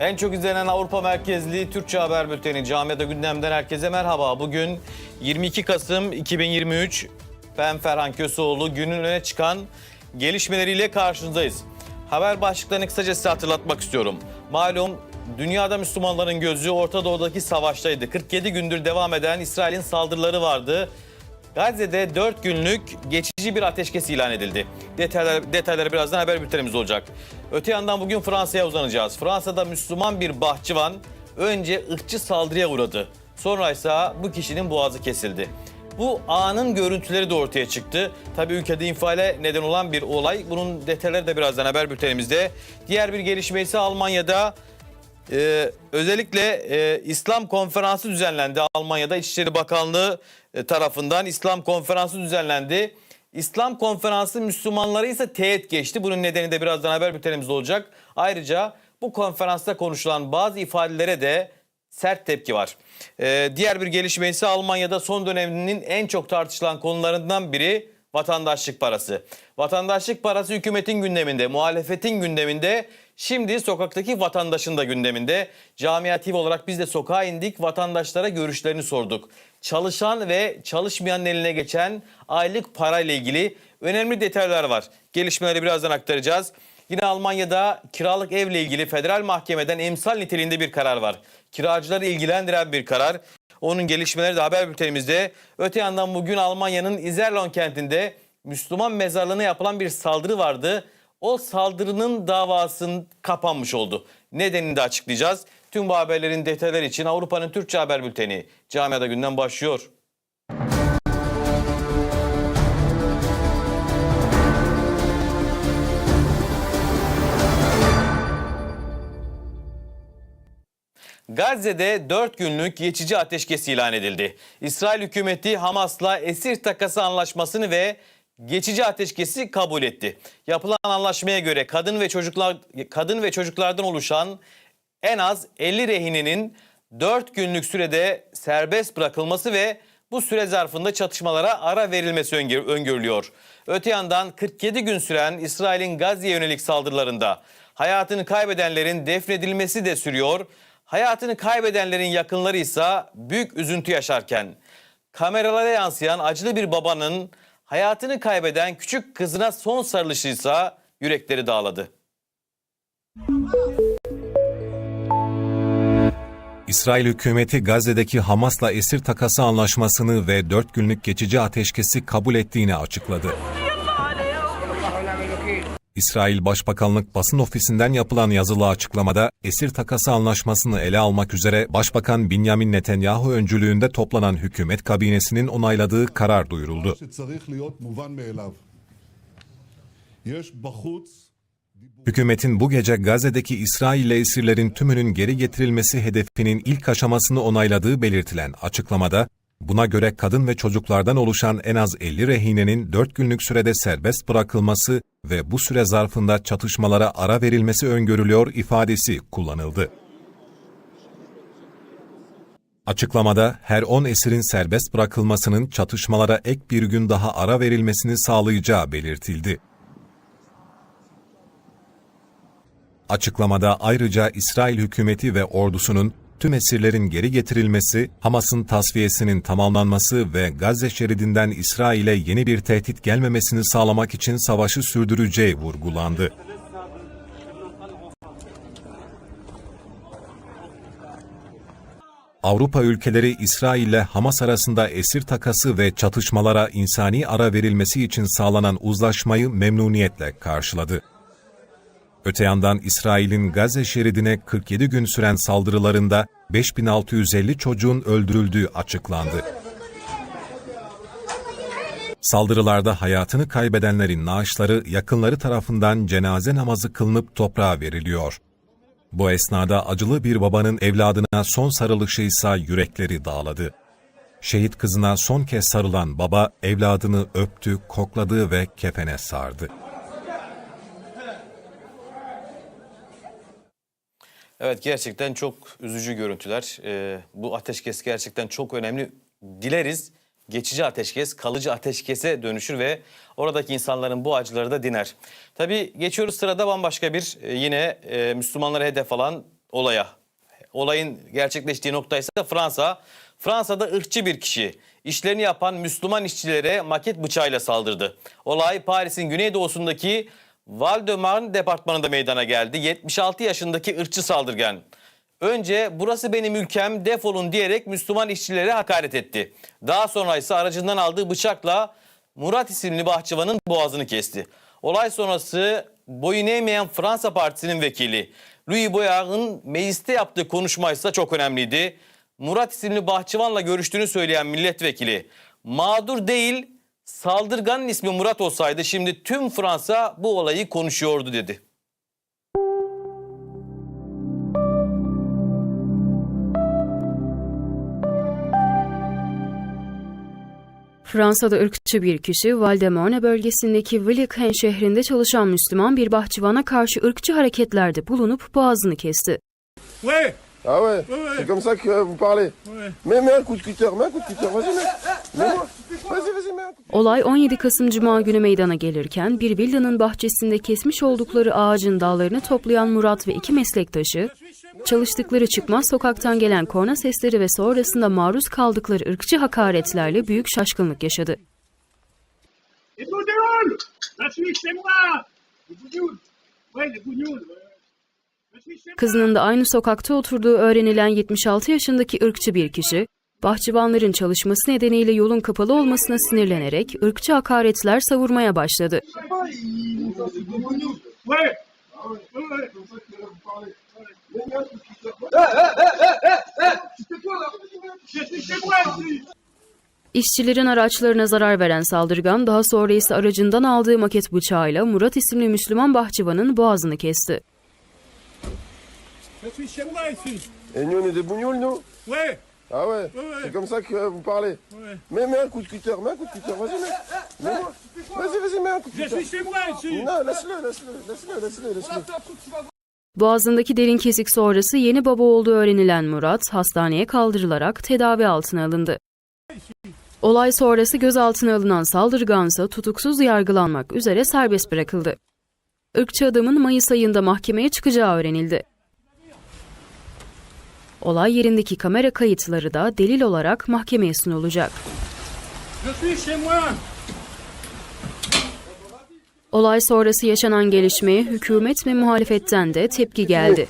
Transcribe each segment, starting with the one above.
En çok izlenen Avrupa merkezli Türkçe haber bülteni Camiada Gündem'den herkese merhaba. Bugün 22 Kasım 2023. Ben Ferhan Köseoğlu. Günün öne çıkan gelişmeleriyle karşınızdayız. Haber başlıklarını kısaca size hatırlatmak istiyorum. Malum dünyada Müslümanların gözü Orta Doğu'daki savaştaydı. 47 gündür devam eden İsrail'in saldırıları vardı. Gazze'de 4 günlük geçici bir ateşkes ilan edildi. Detaylar, detayları birazdan haber bültenimiz olacak. Öte yandan bugün Fransa'ya uzanacağız. Fransa'da Müslüman bir bahçıvan önce ırkçı saldırıya uğradı. Sonra ise bu kişinin boğazı kesildi. Bu anın görüntüleri de ortaya çıktı. Tabii ülkede infiale neden olan bir olay. Bunun detayları da birazdan haber bültenimizde. Diğer bir gelişme ise Almanya'da ee, özellikle e, İslam konferansı düzenlendi Almanya'da İçişleri Bakanlığı e, tarafından İslam konferansı düzenlendi. İslam konferansı Müslümanları ise teğet geçti. Bunun nedeni de birazdan haber bültenimizde olacak. Ayrıca bu konferansta konuşulan bazı ifadelere de sert tepki var. Ee, diğer bir gelişme ise Almanya'da son döneminin en çok tartışılan konularından biri vatandaşlık parası. Vatandaşlık parası hükümetin gündeminde, muhalefetin gündeminde, şimdi sokaktaki vatandaşın da gündeminde. Camia TV olarak biz de sokağa indik, vatandaşlara görüşlerini sorduk. Çalışan ve çalışmayanın eline geçen aylık parayla ilgili önemli detaylar var. Gelişmeleri birazdan aktaracağız. Yine Almanya'da kiralık evle ilgili federal mahkemeden emsal niteliğinde bir karar var. Kiracıları ilgilendiren bir karar. Onun gelişmeleri de haber bültenimizde. Öte yandan bugün Almanya'nın Iserlohn kentinde Müslüman mezarlığına yapılan bir saldırı vardı. O saldırının davasının kapanmış oldu. Nedenini de açıklayacağız. Tüm bu haberlerin detayları için Avrupa'nın Türkçe haber bülteni Camiada Günden başlıyor. Gazze'de 4 günlük geçici ateşkes ilan edildi. İsrail hükümeti Hamas'la esir takası anlaşmasını ve geçici ateşkesi kabul etti. Yapılan anlaşmaya göre kadın ve çocuklar kadın ve çocuklardan oluşan en az 50 rehinenin 4 günlük sürede serbest bırakılması ve bu süre zarfında çatışmalara ara verilmesi öngör- öngörülüyor. Öte yandan 47 gün süren İsrail'in Gazze'ye yönelik saldırılarında hayatını kaybedenlerin defnedilmesi de sürüyor. Hayatını kaybedenlerin yakınları ise büyük üzüntü yaşarken kameralara yansıyan acılı bir babanın hayatını kaybeden küçük kızına son sarılışıysa yürekleri dağladı. İsrail hükümeti Gazze'deki Hamas'la esir takası anlaşmasını ve 4 günlük geçici ateşkesi kabul ettiğini açıkladı. İsrail Başbakanlık basın ofisinden yapılan yazılı açıklamada esir takası anlaşmasını ele almak üzere Başbakan Binyamin Netanyahu öncülüğünde toplanan hükümet kabinesinin onayladığı karar duyuruldu. Hükümetin bu gece Gazze'deki İsrail'le esirlerin tümünün geri getirilmesi hedefinin ilk aşamasını onayladığı belirtilen açıklamada, buna göre kadın ve çocuklardan oluşan en az 50 rehinenin 4 günlük sürede serbest bırakılması ve bu süre zarfında çatışmalara ara verilmesi öngörülüyor ifadesi kullanıldı. Açıklamada her 10 esirin serbest bırakılmasının çatışmalara ek bir gün daha ara verilmesini sağlayacağı belirtildi. Açıklamada ayrıca İsrail hükümeti ve ordusunun tüm esirlerin geri getirilmesi, Hamas'ın tasfiyesinin tamamlanması ve Gazze şeridinden İsrail'e yeni bir tehdit gelmemesini sağlamak için savaşı sürdüreceği vurgulandı. Avrupa ülkeleri İsrail ile Hamas arasında esir takası ve çatışmalara insani ara verilmesi için sağlanan uzlaşmayı memnuniyetle karşıladı. Öte yandan İsrail'in Gazze şeridine 47 gün süren saldırılarında 5650 çocuğun öldürüldüğü açıklandı. Saldırılarda hayatını kaybedenlerin naaşları yakınları tarafından cenaze namazı kılınıp toprağa veriliyor. Bu esnada acılı bir babanın evladına son sarılışı ise yürekleri dağladı. Şehit kızına son kez sarılan baba evladını öptü, kokladı ve kefene sardı. Evet gerçekten çok üzücü görüntüler. Ee, bu ateşkes gerçekten çok önemli. Dileriz geçici ateşkes kalıcı ateşkese dönüşür ve oradaki insanların bu acıları da diner. Tabii geçiyoruz sırada bambaşka bir e, yine e, Müslümanlara hedef alan olaya. Olayın gerçekleştiği nokta ise Fransa. Fransa'da ırkçı bir kişi işlerini yapan Müslüman işçilere maket bıçağıyla saldırdı. Olay Paris'in güneydoğusundaki Val-de-Marne departmanında meydana geldi. 76 yaşındaki ırkçı saldırgan. Önce burası benim ülkem defolun diyerek Müslüman işçilere hakaret etti. Daha sonra ise aracından aldığı bıçakla Murat isimli bahçıvanın boğazını kesti. Olay sonrası boyun eğmeyen Fransa Partisi'nin vekili Louis Boyard'ın mecliste yaptığı konuşma ise çok önemliydi. Murat isimli bahçıvanla görüştüğünü söyleyen milletvekili mağdur değil saldırganın ismi Murat olsaydı şimdi tüm Fransa bu olayı konuşuyordu dedi. Fransa'da ırkçı bir kişi Val-de-Marne bölgesindeki Villequin şehrinde çalışan Müslüman bir bahçıvana karşı ırkçı hareketlerde bulunup boğazını kesti. Ouais, Ah ouais, Ouais, ouais. C'est comme ça que vous parlez ouais. mets, mets un coup de cutter, mets un coup de cutter, vas-y, mets. Mets-moi. Olay 17 Kasım Cuma günü meydana gelirken bir villanın bahçesinde kesmiş oldukları ağacın dallarını toplayan Murat ve iki meslektaşı, çalıştıkları çıkmaz sokaktan gelen korna sesleri ve sonrasında maruz kaldıkları ırkçı hakaretlerle büyük şaşkınlık yaşadı. Moi Kızının da aynı sokakta oturduğu öğrenilen 76 yaşındaki ırkçı bir kişi, bahçıvanların çalışması nedeniyle yolun kapalı olmasına sinirlenerek ırkçı hakaretler savurmaya başladı. İşçilerin araçlarına zarar veren saldırgan daha sonra ise aracından aldığı maket bıçağıyla Murat isimli Müslüman bahçıvanın boğazını kesti. Je Ah ouais, Ouais, ouais. C'est comme ça que vous parlez Ouais mets, mets un coup de cutter, mets un coup de cutter, vas-y, mets. Mets-moi. Vas-y, vas-y, mets un coup de Je cutter. suis chez moi ici Non, laisse-le, laisse-le, laisse-le, laisse-le, laisse-le. Boğazındaki derin kesik sonrası yeni baba olduğu öğrenilen Murat hastaneye kaldırılarak tedavi altına alındı. Olay sonrası gözaltına alınan saldırgansa tutuksuz yargılanmak üzere serbest bırakıldı. Irkçı adamın Mayıs ayında mahkemeye çıkacağı öğrenildi. Olay yerindeki kamera kayıtları da delil olarak mahkemeye sunulacak. Olay sonrası yaşanan gelişmeye hükümet ve muhalefetten de tepki geldi.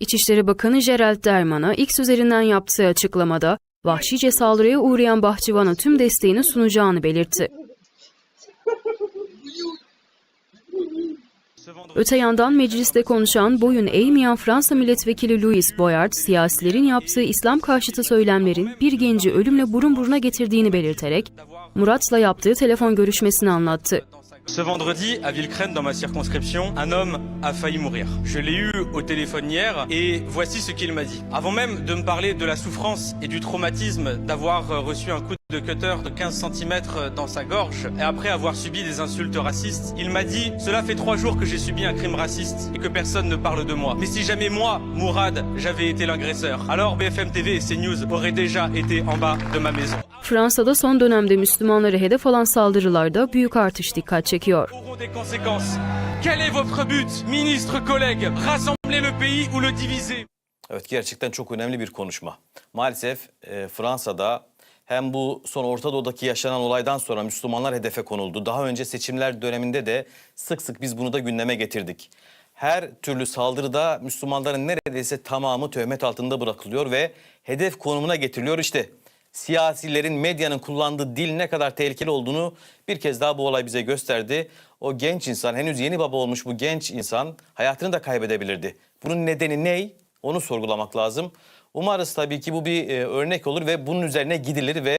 İçişleri Bakanı Gerald Derman'a X üzerinden yaptığı açıklamada vahşice saldırıya uğrayan bahçıvana tüm desteğini sunacağını belirtti. Öte yandan mecliste konuşan boyun eğmeyen Fransa milletvekili Louis Boyard, siyasilerin yaptığı İslam karşıtı söylemlerin bir genci ölümle burun buruna getirdiğini belirterek, Murat'la yaptığı telefon görüşmesini anlattı. Ce vendredi, à Villecrène, dans ma circonscription, un homme a failli mourir. Je l'ai eu au téléphone hier et voici ce qu'il m'a dit. Avant même de me parler de la souffrance et du traumatisme d'avoir euh, reçu un coup de cutter de 15 cm dans sa gorge et après avoir subi des insultes racistes, il m'a dit « Cela fait trois jours que j'ai subi un crime raciste et que personne ne parle de moi. Mais si jamais moi, Mourad, j'avais été l'agresseur, alors BFM TV et CNews auraient déjà été en bas de ma maison. » Fransa'da son dönemde Müslümanları hedef alan saldırılarda büyük artış dikkat çekiyor. auront des conséquences. Quel est votre but, ministre, collègues Rassembler le pays ou le diviser Evet gerçekten çok önemli bir konuşma. Maalesef e, Fransa'da hem bu son Orta Doğu'daki yaşanan olaydan sonra Müslümanlar hedefe konuldu. Daha önce seçimler döneminde de sık sık biz bunu da gündeme getirdik. Her türlü saldırıda Müslümanların neredeyse tamamı töhmet altında bırakılıyor ve hedef konumuna getiriliyor. İşte siyasilerin, medyanın kullandığı dil ne kadar tehlikeli olduğunu bir kez daha bu olay bize gösterdi. O genç insan, henüz yeni baba olmuş bu genç insan hayatını da kaybedebilirdi. Bunun nedeni ne? Onu sorgulamak lazım. Umarız tabii ki bu bir e, örnek olur ve bunun üzerine gidilir ve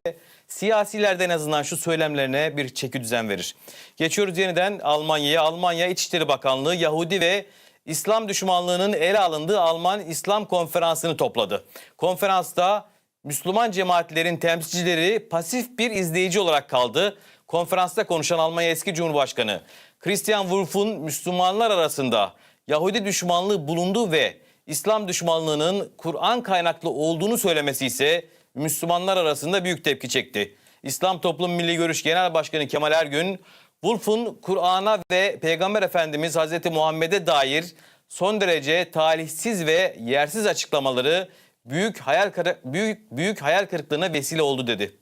siyasiler de en azından şu söylemlerine bir çeki düzen verir. Geçiyoruz yeniden Almanya'ya. Almanya İçişleri Bakanlığı Yahudi ve İslam düşmanlığının ele alındığı Alman İslam Konferansı'nı topladı. Konferansta Müslüman cemaatlerin temsilcileri pasif bir izleyici olarak kaldı. Konferansta konuşan Almanya eski Cumhurbaşkanı Christian Wolff'un Müslümanlar arasında Yahudi düşmanlığı bulundu ve İslam düşmanlığının Kur'an kaynaklı olduğunu söylemesi ise Müslümanlar arasında büyük tepki çekti. İslam Toplum Milli Görüş Genel Başkanı Kemal Ergün, Wolf'un Kur'an'a ve Peygamber Efendimiz Hazreti Muhammed'e dair son derece talihsiz ve yersiz açıklamaları büyük hayal büyük büyük hayal kırıklığına vesile oldu dedi.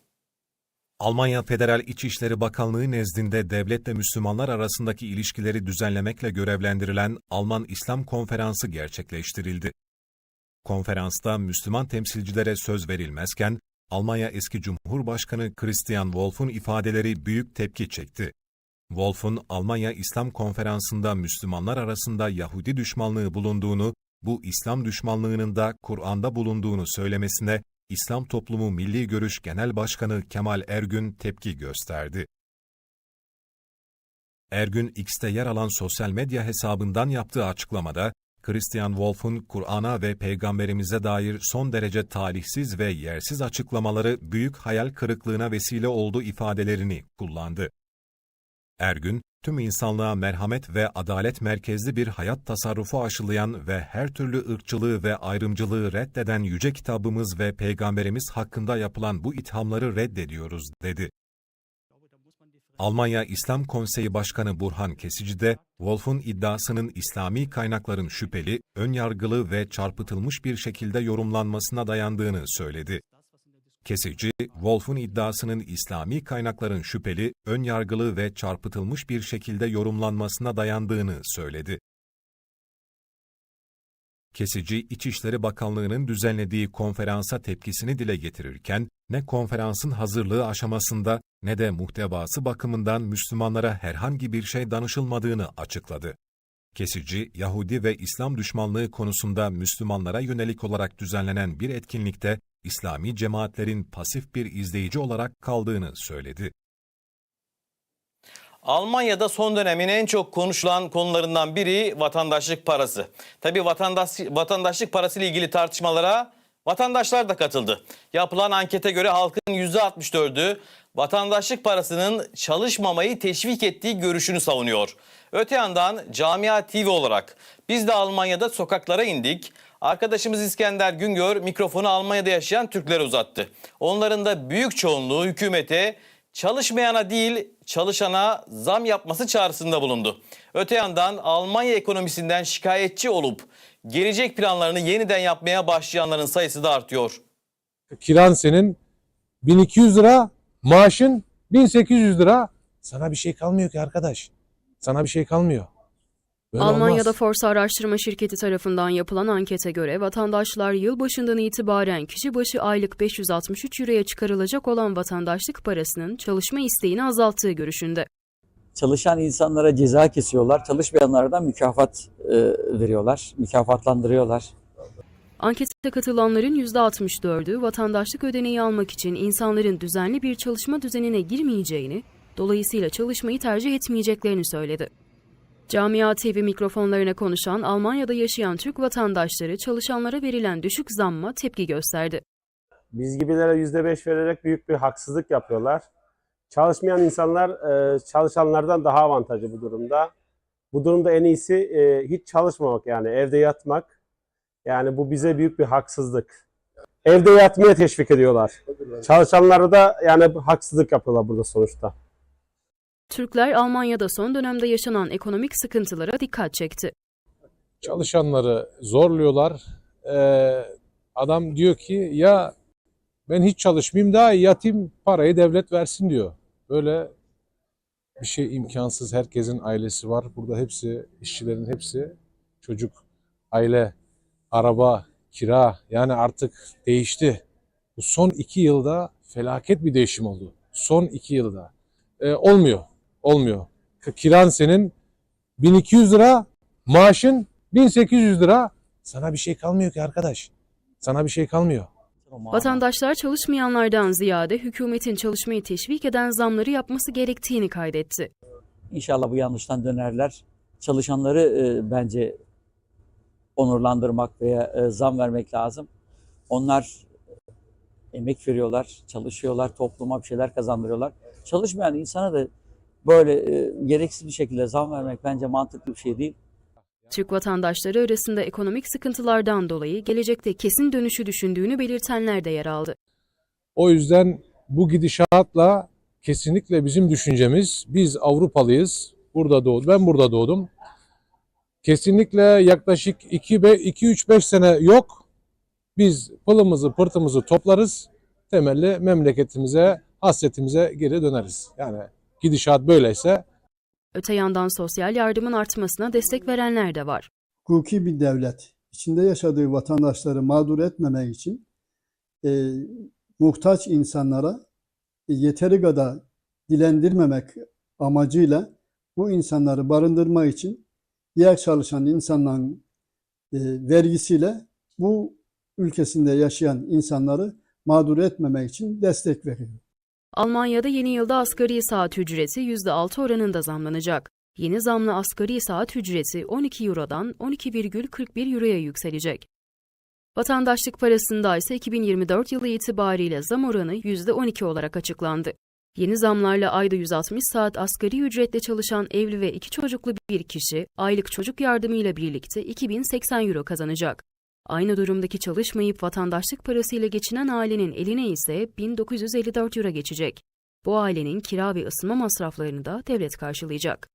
Almanya Federal İçişleri Bakanlığı nezdinde devletle Müslümanlar arasındaki ilişkileri düzenlemekle görevlendirilen Alman İslam Konferansı gerçekleştirildi. Konferansta Müslüman temsilcilere söz verilmezken, Almanya eski Cumhurbaşkanı Christian Wolff'un ifadeleri büyük tepki çekti. Wolff'un Almanya İslam Konferansı'nda Müslümanlar arasında Yahudi düşmanlığı bulunduğunu, bu İslam düşmanlığının da Kur'an'da bulunduğunu söylemesine İslam Toplumu Milli Görüş Genel Başkanı Kemal Ergün tepki gösterdi. Ergün X'te yer alan sosyal medya hesabından yaptığı açıklamada, Christian Wolff'un Kur'an'a ve Peygamberimize dair son derece talihsiz ve yersiz açıklamaları büyük hayal kırıklığına vesile oldu ifadelerini kullandı. Ergün, tüm insanlığa merhamet ve adalet merkezli bir hayat tasarrufu aşılayan ve her türlü ırkçılığı ve ayrımcılığı reddeden yüce kitabımız ve peygamberimiz hakkında yapılan bu ithamları reddediyoruz, dedi. Almanya İslam Konseyi Başkanı Burhan Kesici de, Wolf'un iddiasının İslami kaynakların şüpheli, önyargılı ve çarpıtılmış bir şekilde yorumlanmasına dayandığını söyledi. Kesici, Wolf'un iddiasının İslami kaynakların şüpheli, önyargılı ve çarpıtılmış bir şekilde yorumlanmasına dayandığını söyledi. Kesici, İçişleri Bakanlığı'nın düzenlediği konferansa tepkisini dile getirirken, ne konferansın hazırlığı aşamasında ne de muhtevası bakımından Müslümanlara herhangi bir şey danışılmadığını açıkladı. Kesici, Yahudi ve İslam düşmanlığı konusunda Müslümanlara yönelik olarak düzenlenen bir etkinlikte İslami cemaatlerin pasif bir izleyici olarak kaldığını söyledi. Almanya'da son dönemin en çok konuşulan konularından biri vatandaşlık parası. Tabii vatandaş, vatandaşlık parası ile ilgili tartışmalara vatandaşlar da katıldı. Yapılan ankete göre halkın %64'ü vatandaşlık parasının çalışmamayı teşvik ettiği görüşünü savunuyor. Öte yandan Camia TV olarak biz de Almanya'da sokaklara indik. Arkadaşımız İskender Güngör mikrofonu Almanya'da yaşayan Türklere uzattı. Onların da büyük çoğunluğu hükümete çalışmayana değil çalışana zam yapması çağrısında bulundu. Öte yandan Almanya ekonomisinden şikayetçi olup gelecek planlarını yeniden yapmaya başlayanların sayısı da artıyor. kiran senin 1200 lira, maaşın 1800 lira. Sana bir şey kalmıyor ki arkadaş. Sana bir şey kalmıyor. Böyle Almanya'da olmaz. Forsa Araştırma Şirketi tarafından yapılan ankete göre vatandaşlar yılbaşından itibaren kişi başı aylık 563 euroya çıkarılacak olan vatandaşlık parasının çalışma isteğini azalttığı görüşünde. Çalışan insanlara ceza kesiyorlar, çalışmayanlara da mükafat e, veriyorlar, mükafatlandırıyorlar. Ankete katılanların %64'ü vatandaşlık ödeneği almak için insanların düzenli bir çalışma düzenine girmeyeceğini, dolayısıyla çalışmayı tercih etmeyeceklerini söyledi. Camia TV mikrofonlarına konuşan Almanya'da yaşayan Türk vatandaşları çalışanlara verilen düşük zamma tepki gösterdi. Biz gibilere yüzde beş vererek büyük bir haksızlık yapıyorlar. Çalışmayan insanlar e, çalışanlardan daha avantajlı bu durumda. Bu durumda en iyisi e, hiç çalışmamak yani evde yatmak. Yani bu bize büyük bir haksızlık. Evde yatmaya teşvik ediyorlar. Çalışanlara da yani haksızlık yapıyorlar burada sonuçta. Türkler Almanya'da son dönemde yaşanan ekonomik sıkıntılara dikkat çekti. Çalışanları zorluyorlar. Ee, adam diyor ki ya ben hiç çalışmayayım daha iyi yatayım parayı devlet versin diyor. Böyle bir şey imkansız. Herkesin ailesi var. Burada hepsi, işçilerin hepsi çocuk, aile, araba, kira yani artık değişti. Bu son iki yılda felaket bir değişim oldu. Son iki yılda. Ee, olmuyor. Olmuyor. Kiran senin 1200 lira, maaşın 1800 lira. Sana bir şey kalmıyor ki arkadaş. Sana bir şey kalmıyor. Vatandaşlar çalışmayanlardan ziyade hükümetin çalışmayı teşvik eden zamları yapması gerektiğini kaydetti. İnşallah bu yanlıştan dönerler. Çalışanları e, bence onurlandırmak veya e, zam vermek lazım. Onlar emek veriyorlar, çalışıyorlar, topluma bir şeyler kazandırıyorlar. Çalışmayan insana da böyle e, gereksiz bir şekilde zam vermek bence mantıklı bir şey değil. Türk vatandaşları arasında ekonomik sıkıntılardan dolayı gelecekte kesin dönüşü düşündüğünü belirtenler de yer aldı. O yüzden bu gidişatla kesinlikle bizim düşüncemiz, biz Avrupalıyız, burada doğdum, ben burada doğdum. Kesinlikle yaklaşık 2-3-5 sene yok. Biz pılımızı pırtımızı toplarız, temelli memleketimize, hasretimize geri döneriz. Yani gidişat böyleyse Öte yandan sosyal yardımın artmasına destek verenler de var. hukuki bir devlet içinde yaşadığı vatandaşları mağdur etmemek için e, muhtaç insanlara e, yeteri kadar dilendirmemek amacıyla bu insanları barındırmak için diğer çalışan insanların e, vergisiyle bu ülkesinde yaşayan insanları mağdur etmemek için destek veriyor. Almanya'da yeni yılda asgari saat ücreti %6 oranında zamlanacak. Yeni zamlı asgari saat ücreti 12 Euro'dan 12,41 Euro'ya yükselecek. Vatandaşlık parasında ise 2024 yılı itibariyle zam oranı %12 olarak açıklandı. Yeni zamlarla ayda 160 saat asgari ücretle çalışan evli ve iki çocuklu bir kişi aylık çocuk yardımıyla birlikte 2080 euro kazanacak. Aynı durumdaki çalışmayıp vatandaşlık parasıyla geçinen ailenin eline ise 1954 euro geçecek. Bu ailenin kira ve ısınma masraflarını da devlet karşılayacak.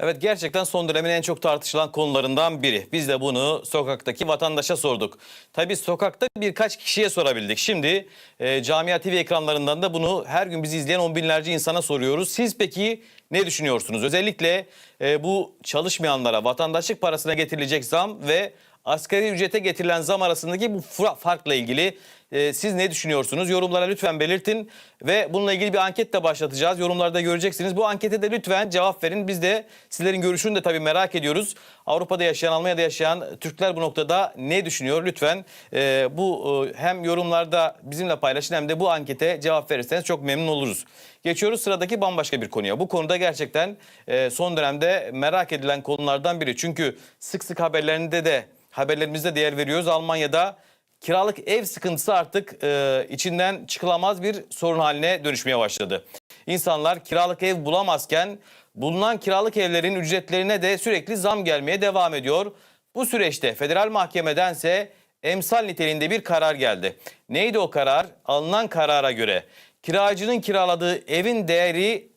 Evet gerçekten son dönemin en çok tartışılan konularından biri. Biz de bunu sokaktaki vatandaşa sorduk. Tabii sokakta birkaç kişiye sorabildik. Şimdi e, Camia TV ekranlarından da bunu her gün bizi izleyen on binlerce insana soruyoruz. Siz peki ne düşünüyorsunuz? Özellikle e, bu çalışmayanlara vatandaşlık parasına getirilecek zam ve asgari ücrete getirilen zam arasındaki bu farkla ilgili e, siz ne düşünüyorsunuz? Yorumlara lütfen belirtin ve bununla ilgili bir anket de başlatacağız. Yorumlarda göreceksiniz. Bu ankete de lütfen cevap verin. Biz de sizlerin görüşünü de tabii merak ediyoruz. Avrupa'da yaşayan, Almanya'da yaşayan Türkler bu noktada ne düşünüyor? Lütfen e, bu e, hem yorumlarda bizimle paylaşın hem de bu ankete cevap verirseniz çok memnun oluruz. Geçiyoruz sıradaki bambaşka bir konuya. Bu konuda gerçekten e, son dönemde merak edilen konulardan biri. Çünkü sık sık haberlerinde de haberlerimizde değer veriyoruz. Almanya'da kiralık ev sıkıntısı artık e, içinden çıkılamaz bir sorun haline dönüşmeye başladı. İnsanlar kiralık ev bulamazken bulunan kiralık evlerin ücretlerine de sürekli zam gelmeye devam ediyor. Bu süreçte federal mahkemedense emsal niteliğinde bir karar geldi. Neydi o karar? Alınan karara göre kiracının kiraladığı evin değeri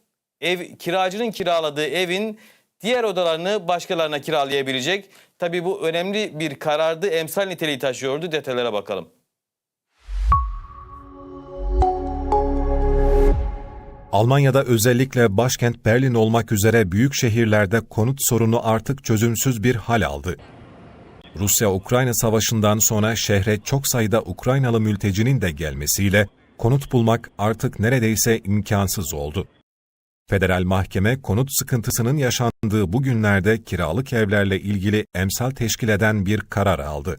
ev kiracının kiraladığı evin diğer odalarını başkalarına kiralayabilecek. Tabii bu önemli bir karardı. Emsal niteliği taşıyordu. Detaylara bakalım. Almanya'da özellikle başkent Berlin olmak üzere büyük şehirlerde konut sorunu artık çözümsüz bir hal aldı. Rusya-Ukrayna savaşından sonra şehre çok sayıda Ukraynalı mültecinin de gelmesiyle konut bulmak artık neredeyse imkansız oldu. Federal mahkeme konut sıkıntısının yaşandığı bu günlerde kiralık evlerle ilgili emsal teşkil eden bir karar aldı.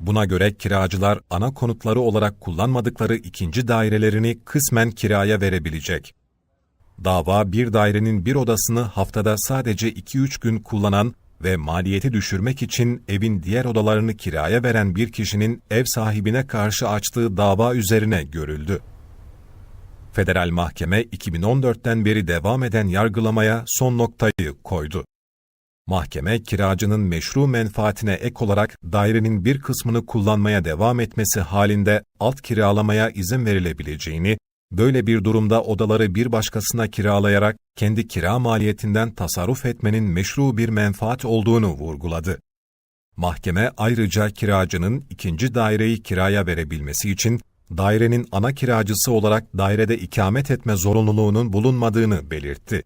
Buna göre kiracılar ana konutları olarak kullanmadıkları ikinci dairelerini kısmen kiraya verebilecek. Dava bir dairenin bir odasını haftada sadece 2-3 gün kullanan ve maliyeti düşürmek için evin diğer odalarını kiraya veren bir kişinin ev sahibine karşı açtığı dava üzerine görüldü. Federal Mahkeme 2014'ten beri devam eden yargılamaya son noktayı koydu. Mahkeme, kiracının meşru menfaatine ek olarak dairenin bir kısmını kullanmaya devam etmesi halinde alt kiralamaya izin verilebileceğini, böyle bir durumda odaları bir başkasına kiralayarak kendi kira maliyetinden tasarruf etmenin meşru bir menfaat olduğunu vurguladı. Mahkeme ayrıca kiracının ikinci daireyi kiraya verebilmesi için dairenin ana kiracısı olarak dairede ikamet etme zorunluluğunun bulunmadığını belirtti.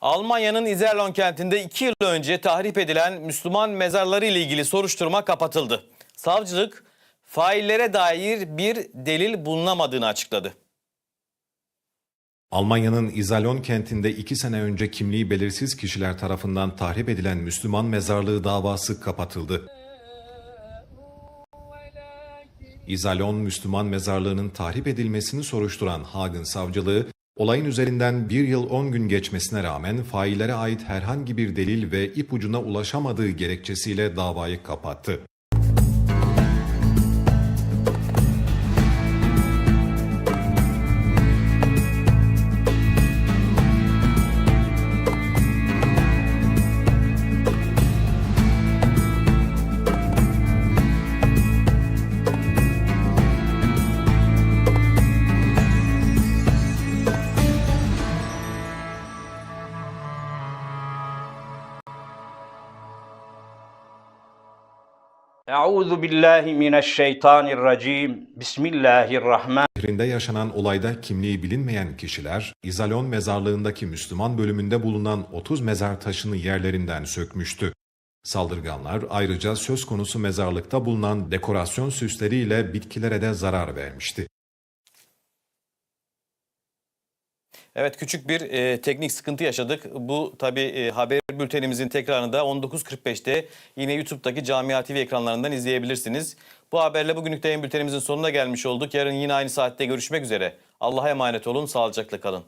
Almanya'nın Iserlohn kentinde 2 yıl önce tahrip edilen Müslüman mezarları ile ilgili soruşturma kapatıldı. Savcılık faillere dair bir delil bulunamadığını açıkladı. Almanya'nın İzalon kentinde iki sene önce kimliği belirsiz kişiler tarafından tahrip edilen Müslüman mezarlığı davası kapatıldı. İzalon Müslüman mezarlığının tahrip edilmesini soruşturan Hagen Savcılığı, olayın üzerinden bir yıl 10 gün geçmesine rağmen faillere ait herhangi bir delil ve ipucuna ulaşamadığı gerekçesiyle davayı kapattı. Euzu billahi mineşşeytanirracim. Bismillahirrahmanirrahim. Yaşanan olayda kimliği bilinmeyen kişiler, İzalon mezarlığındaki Müslüman bölümünde bulunan 30 mezar taşını yerlerinden sökmüştü. Saldırganlar ayrıca söz konusu mezarlıkta bulunan dekorasyon süsleriyle bitkilere de zarar vermişti. Evet küçük bir e, teknik sıkıntı yaşadık. Bu tabi e, haber bültenimizin tekrarını da 19.45'te yine YouTube'daki Camia TV ekranlarından izleyebilirsiniz. Bu haberle bugünlük yayın bültenimizin sonuna gelmiş olduk. Yarın yine aynı saatte görüşmek üzere. Allah'a emanet olun, sağlıcakla kalın.